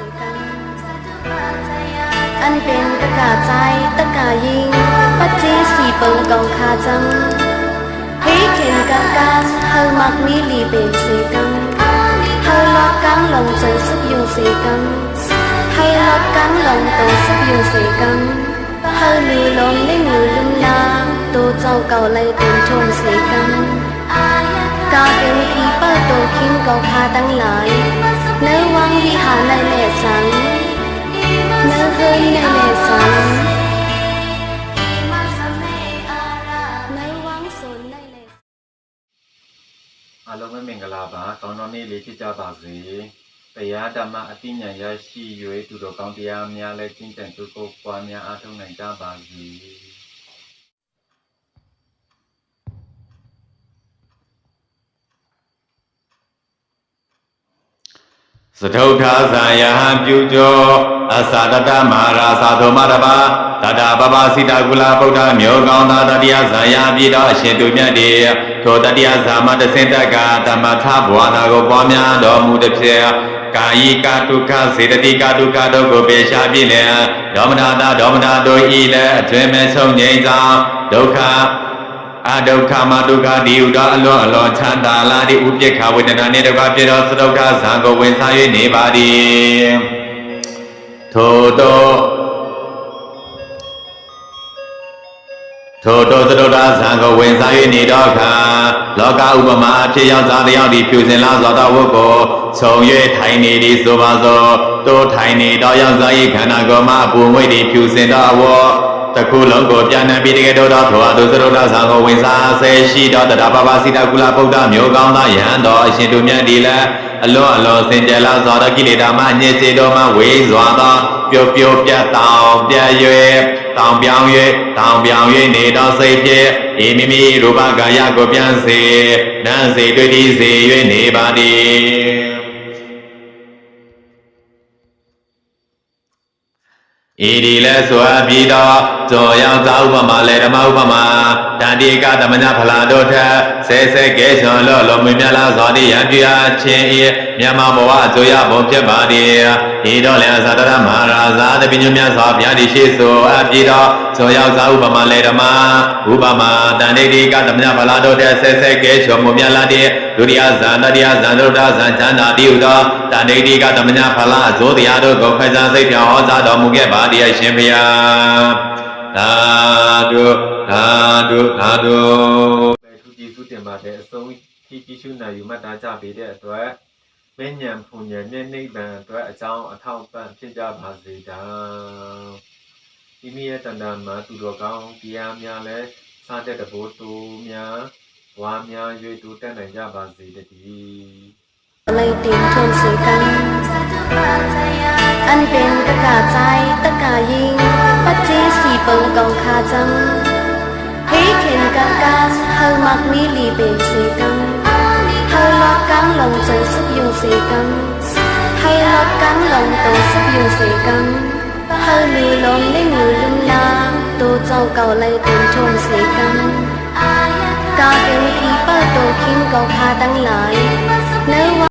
สีกัน อันเป็นตะกาใจตะกายิง ปัจจีสีเปิงกองคาจังเฮ้เข็นกังกังเฮามักมีลีเป็นสีกันเฮาลอกกังลงจนสุกยุงสีกันเฮาลอกกังลงตัวสุกยุงสีกันเฮาลือลงได้งูลุมลาตัวเจ้าเก่าเลยเป็นชนสีกัน กาเป็นผีเป้าตัวคิงกอง နိုင်လေစာအလုံးမင်္ဂလာပါကောင်းတော်နေ့လေးဖြစ်ကြပါစေတရားဓမ္မအသိဉာဏ်ရရှိ၍သူတော်ကောင်းတရားများလည်းကျင့်ကြံကြိုးကိုပွားများအားထုတ်နိုင်ကြပါစေ စထုထာဇာယဟပြုကျော်အသတတမဟာရာသာသောမတပါတတပပစိတကုလဗုဒ္ဓမျိုးကောင်းသာတတိယဇာယပြည်တော်အရှင်သူမြတ်တေထိုတတိယဇာမတစင်တကတမထဘဝနာကိုပွားများတော်မူသည်ဖြစ်ကာယိကဒုက္ခစေတတိကဒုက္ခတို့ကိုပေရှားပြည့်လျက်ဒေါမနာတာဒေါမနာတို့ဤလည်းအတွင်မဲ့ဆုံးငြိမ်းသောဒုက္ခ အဒုက္ခမဒုက္ခဒီဥဒအလွန်အလွန်ချမ်းသာလာဒီဥပိ္ပခဝေဒနာနှင့်တကွပြေတော်သဒုက္ခဇံကိုဝင်စား၍နေပါသည်ထိုတော့ထိုတော့သဒုက္ခဇံကိုဝင်စား၍နေတော့ခါလောကဥပမာအဖြစ်ရောက်စားတယောက်ဒီဖြူစင်လာသောတော်ဝတ်ကိုခြုံ၍ထိုင်နေသည်ဆိုပါသောတိုးထိုင်နေတော့ရောက်စား၏ခန္ဓာကိုယ်မှာအပူငွေ့သည်ဖြူစင်တော့အဝတ် တခုလုံးကိုပြန်နှံပြီးတကယ်တော့သောဘဝသူသရုဒ္ဓဆံကိုဝင်စားဆဲရှိတော်တတပပစိတကုလဗုဒ္ဓမျိုးကောင်းသောယဟန်တော်အရှင်တို့မြတ်ဒီလည်းအလွန်အလွန်စင်ကြယ်လာသောကိလေသာမှညစ်စေတော်မှဝေးစွာသောပျော်ပျော်ပြတ်တောင်ပြတ်၍တောင်ပြောင်၍တောင်ပြောင်၍နေတော်စိတ်ဖြင့်ဤမိမိရူပကာယကိုပြန်စေနန်းစေတွေ့သည်စေ၍နေပါသည် ဣဒီလဲဆိုအပ်ပြီးတော့ဇောရောက်သာဥပမာလဲဓမ္မဥပမာတန်တိကသမညဖလာတို့ထက်ဆဲဆဲကဲချွန်လောလောမွေမြလာဇောတိယံပြာချင်းဤမြမဘဝအကျိုးရဘုံဖြစ်ပါသည်ဤတော့လဲသတ္တရမဟာရာဇာတပိညမြစွာဘုရားတိရှိဆိုအပ်ပြီးတော့ဇောရောက်သာဥပမာလဲဓမ္မဥပမာတန်တိကသမညဖလာတို့ထက်ဆဲဆဲကဲချွန်မွေမြလာတဲ့ဒုတိယဇန်တတိယဇန်ဒုဒ္ဒဇန်ချန္တာတိဟုသောတန်တိကသမညဖလာဇောတရားတို့ကိုခွဲခြားစိတ်ပြောင်းဟောကြားတော်မူခဲ့ပါသည်အရှင်ဘုရားသာဓုသာဓုသာဓုပဲထူးကြည်စုတင်ပါတယ်အဆုံးထိကြည့်ရှုနိုင်ယူမှတ်သားကြပေးတဲ့အတွက် မဉ္ဇဉ်ဖုန်ဉဏ်နဲ့နိဗ္ဗာန်အတွက်အကြောင်းအထောက်ပံ့ဖြစ်ကြပါစေတောင်းဒီမိရဲ့တဏ္ဍာမှာသူတော်ကောင်းတရားများလဲစားတဲ့တဘိုးတူများဝါများ၍တူတက်နိုင်ကြပါစေတည်း เลยเตียงชนสีกัน อันเป็นตะกาใจตะกายิง ปัจจีสีเปิงกองคาจังเฮ้เข็นกังกังเฮามักมีลีเป็นสีกันเฮา 路做濕用四斤，係落緊浪度濕用四斤，係女郎拎女郎啦，都做夠嚟定重四斤，家境佢不到天國下等來，你話？